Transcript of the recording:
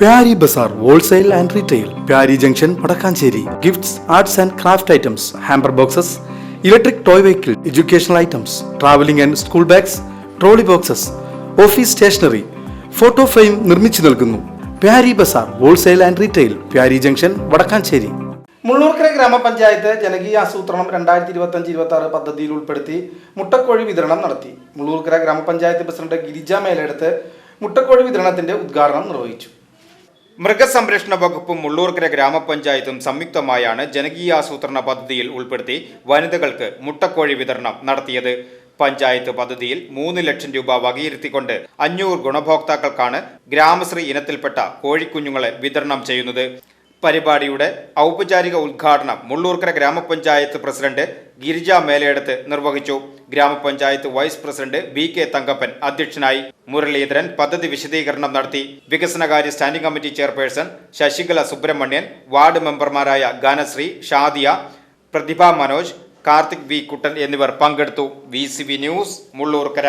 Pyari Bazar wholesale and retail Pyari junction Vadakkanchery. Gifts arts and craft items hamper boxes electric toy vehicle educational items travelling and school bags trolley boxes office stationery photo frame നിർമ്മിച്ചു നൽകുന്നു. Pyari Bazar wholesale and retail Pyari junction Vadakkanchery. Mullurkara ഗ്രാമപഞ്ചായത്ത് ജനകീയ ആസൂത്രണം രണ്ടായിരത്തി ഇരുപത്തി അഞ്ച് ഇരുപത്തി ആറ് പദ്ധതിയിൽ ഉൾപ്പെടുത്തി മുട്ടക്കോഴി വിതരണം നടത്തി. മുള്ളൂർക്കര ഗ്രാമപഞ്ചായത്ത് പ്രസിഡന്റ് ഗിരിജ മേലെടുത്ത് മുട്ടക്കോഴി വിതരണത്തിന്റെ ഉദ്ഘാടനം നിർവഹിച്ചു. മൃഗസംരക്ഷണ വകുപ്പും മുള്ളൂർക്കര ഗ്രാമപഞ്ചായത്തും സംയുക്തമായാണ് ജനകീയാസൂത്രണ പദ്ധതിയിൽ ഉൾപ്പെടുത്തി വനിതകൾക്ക് മുട്ടക്കോഴി വിതരണം നടത്തിയത്. പഞ്ചായത്ത് പദ്ധതിയിൽ മൂന്ന് ലക്ഷം രൂപ വകയിരുത്തിക്കൊണ്ട് അഞ്ഞൂറ് ഗുണഭോക്താക്കൾക്കാണ് ഗ്രാമശ്രീ ഇനത്തിൽപ്പെട്ട കോഴിക്കുഞ്ഞുങ്ങളെ വിതരണം ചെയ്യുന്നത്. പരിപാടിയുടെ ഔപചാരിക ഉദ്ഘാടനം മുള്ളൂർക്കര ഗ്രാമപഞ്ചായത്ത് പ്രസിഡന്റ് ഗിരിജ മേലയെടുത്ത് നിർവഹിച്ചു. ഗ്രാമപഞ്ചായത്ത് vice president V K Thankappan അധ്യക്ഷനായി മുരളീധരൻ പദ്ധതി വിശദീകരണം നടത്തി. വികസനകാര്യ standing committee chairperson Sasikala Subramanian ward മെമ്പർമാരായ ഗാനശ്രീ ഷാദിയ പ്രതിഭ മനോജ് കാർത്തിക് വി കുട്ടൻ എന്നിവർ പങ്കെടുത്തു. V news Mullurkara.